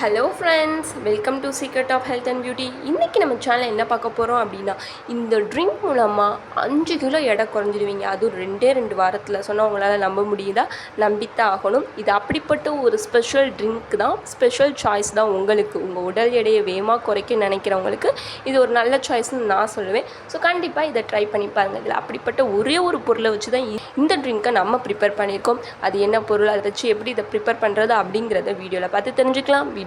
Hello friends welcome to secret of health and beauty இன்றைக்கி நம்ம சேனலில் என்ன பார்க்க போகிறோம் அப்படின்னா இந்த ட்ரிங்க் மூலமாக அஞ்சு கிலோ எடை குறைஞ்சிடுவீங்க. அதுவும் ரெண்டே ரெண்டு வாரத்தில் சொன்னால் உங்களால் நம்ப முடியுதா? நம்பித்தான் ஆகணும். இது அப்படிப்பட்ட ஒரு ஸ்பெஷல் ட்ரிங்க் தான். ஸ்பெஷல் சாய்ஸ் தான் உங்களுக்கு. உங்கள் உடல் எடையை வேகமாக குறைக்க நினைக்கிறவங்களுக்கு இது ஒரு நல்ல சாய்ஸ்னு நான் சொல்லுவேன். ஸோ கண்டிப்பாக இதை ட்ரை பண்ணி பாருங்கள் இதில் அப்படிப்பட்ட ஒரே ஒரு பொருளை வச்சு தான் இந்த ட்ரிங்க்கை நம்ம ப்ரிப்பேர் பண்ணியிருக்கோம். அது என்ன பொருள்? அதை வச்சு எப்படி இதை ப்ரிப்பேர் பண்ணுறது அப்படிங்கிறத வீடியோவில் பார்த்து தெரிஞ்சுக்கலாம். வீடியோ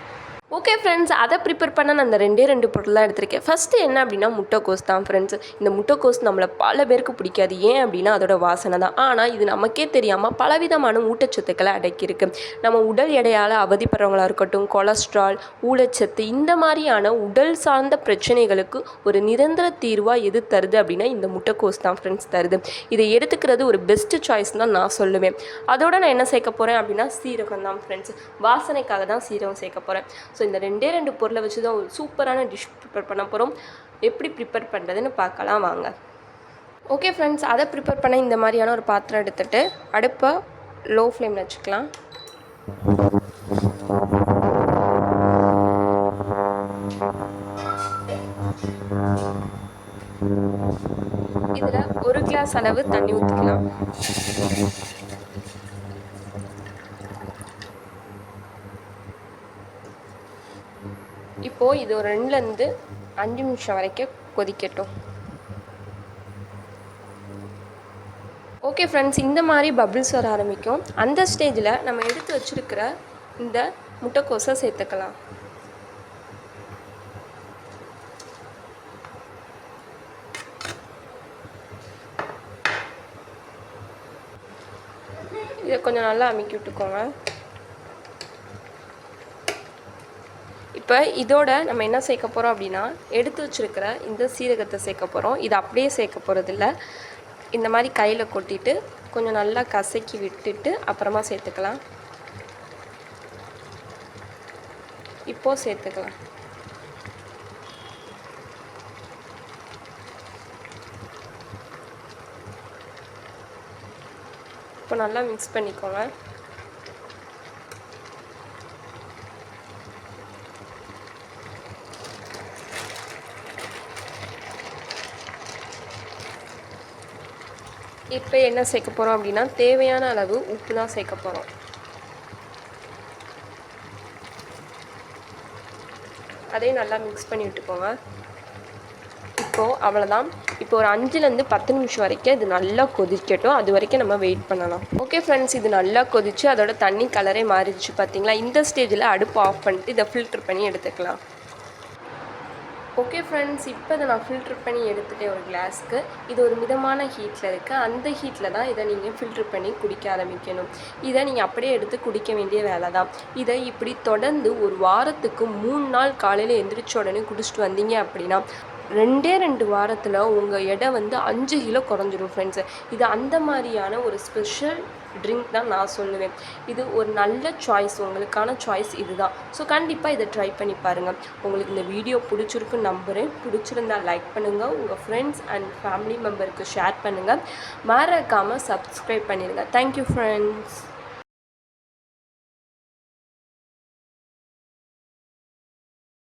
ஓகே ஃப்ரெண்ட்ஸ் அதை ப்ரிப்பேர் பண்ண நான் அந்த ரெண்டே ரெண்டு பொருள் தான் எடுத்திருக்கேன். ஃபஸ்ட்டு என்ன அப்படின்னா முட்டைக்கோஸ் தான் ஃப்ரெண்ட்ஸ் இந்த முட்டைக்கோஸ் நம்மளை பல பேருக்கு பிடிக்காது. ஏன் அப்படின்னா அதோட வாசனை தான். ஆனால் இது நமக்கே தெரியாமல் பலவிதமான ஊட்டச்சத்துக்களை அடக்கியிருக்கு. நம்ம உடல் எடையால் அவதிப்படுறவங்களா இருக்கட்டும் கொலஸ்ட்ரால் ஊழச்சத்து இந்த மாதிரியான உடல் சார்ந்த பிரச்சனைகளுக்கு ஒரு நிரந்தர தீர்வாக எது தருது அப்படின்னா இந்த முட்டைக்கோஸ் தான் ஃப்ரெண்ட்ஸ் தருது. இதை எடுத்துக்கிறது ஒரு பெஸ்ட்டு சாய்ஸ் தான் நான் சொல்லுவேன். அதோட நான் என்ன சேர்க்க போகிறேன் அப்படின்னா சீரகம் தான் ஃப்ரெண்ட்ஸ் வாசனைக்காக தான் சீரகம் சேர்க்க போகிறேன் ஸோ இந்த ரெண்டே ரெண்டு பொருளை வச்சு தான் ஒரு சூப்பரான டிஷ் ப்ரிப்பேர் பண்ண போகிறோம் எப்படி ப்ரிப்பேர் பண்ணுறதுன்னு பார்க்கலாம் வாங்க. ஓகே ஃப்ரெண்ட்ஸ் அதை ப்ரிப்பேர் பண்ண இந்த மாதிரியான ஒரு பாத்திரம் எடுத்துட்டு அடுப்பை லோ ஃப்ளேமில் வச்சுக்கலாம். இதில் ஒரு கிளாஸ் அளவு தண்ணி ஊற்றிக்கலாம் இப்போது இது ஒரு ரெண்டுலேருந்து அஞ்சு நிமிஷம் வரைக்கும் கொதிக்கட்டும். ஓகே ஃப்ரெண்ட்ஸ் இந்த மாதிரி பபிள்ஸ் வர ஆரம்பிக்கும். அந்த ஸ்டேஜில் நம்ம எடுத்து வச்சிருக்கிற இந்த முட்டைக்கோஸை சேர்த்துக்கலாம். இதை கொஞ்சம் நல்லா அமுக்கி விட்டுக்கோங்க. இப்போ இதோட நம்ம என்ன சேர்க்க போகிறோம் அப்படின்னா எடுத்து வச்சிருக்கிற இந்த சீரகத்தை சேர்க்க போகிறோம் இது அப்படியே சேர்க்க போகிறதில்ல இந்த மாதிரி கையில் கொட்டிட்டு கொஞ்சம் நல்லா கசக்கி விட்டுட்டு அப்புறமா சேர்த்துக்கலாம். இப்போது சேர்த்துக்கலாம். இப்போ நல்லா மிக்ஸ் பண்ணிக்கோங்க. இப்போ என்ன சேர்க்க போகிறோம் அப்படின்னா தேவையான அளவு உப்பு தான் சேர்க்க போகிறோம் அதையும் நல்லா மிக்ஸ் பண்ணி விட்டுக்கோங்க. இப்போது அவ்வளோதான் இப்போ ஒரு அஞ்சுலேருந்து பத்து நிமிஷம் வரைக்கும் இது நல்லா கொதிக்கட்டும். அது வரைக்கும் நம்ம வெயிட் பண்ணலாம். ஓகே ஃப்ரெண்ட்ஸ் இது நல்லா கொதிச்சு அதோட தண்ணி கலரே மாறிடுச்சு பார்த்தீங்களா இந்த ஸ்டேஜில் அடுப்பு ஆஃப் பண்ணிட்டு இதை ஃபில்ட்ரு பண்ணி எடுத்துக்கலாம். ஓகே ஃப்ரெண்ட்ஸ் இப்போ இதை நான் ஃபில்ட்ரு பண்ணி எடுத்துட்டேன் ஒரு கிளாஸ்க்கு இது ஒரு மிதமான ஹீட்டில் இருக்குது அந்த ஹீட்டில் தான் இதை நீங்கள் ஃபில்ட்ரு பண்ணி குடிக்க ஆரம்பிக்கணும். இதை நீங்கள் அப்படியே எடுத்து குடிக்க வேண்டிய வேலை தான். இதை இப்படி தொடர்ந்து ஒரு வாரத்துக்கு மூணு நாள் காலையில் எந்திரிச்ச உடனே குடிச்சிட்டு வந்தீங்க அப்படின்னா ரெண்டே ரெண்டு வாரத்தில் உங்கள் எடை வந்து அஞ்சு கிலோ குறைஞ்சிரும் ஃப்ரெண்ட்ஸு இது அந்த மாதிரியான ஒரு ஸ்பெஷல் ட்ரிங்க் தான் நான் சொல்லுவேன். இது ஒரு நல்ல சாய்ஸ் உங்களுக்கான சாய்ஸ் இதுதான். ஸோ கண்டிப்பாக இதை ட்ரை பண்ணி பாருங்கள் உங்களுக்கு இந்த வீடியோ பிடிச்சிருக்குன்னு நம்புகிறேன் பிடிச்சிருந்தா லைக் பண்ணுங்கள் உங்கள் ஃப்ரெண்ட்ஸ் அண்ட் ஃபேமிலி மெம்பருக்கு ஷேர் பண்ணுங்கள் மறக்காமல் சப்ஸ்கிரைப் பண்ணிடுங்க தேங்க்யூ ஃப்ரெண்ட்ஸ்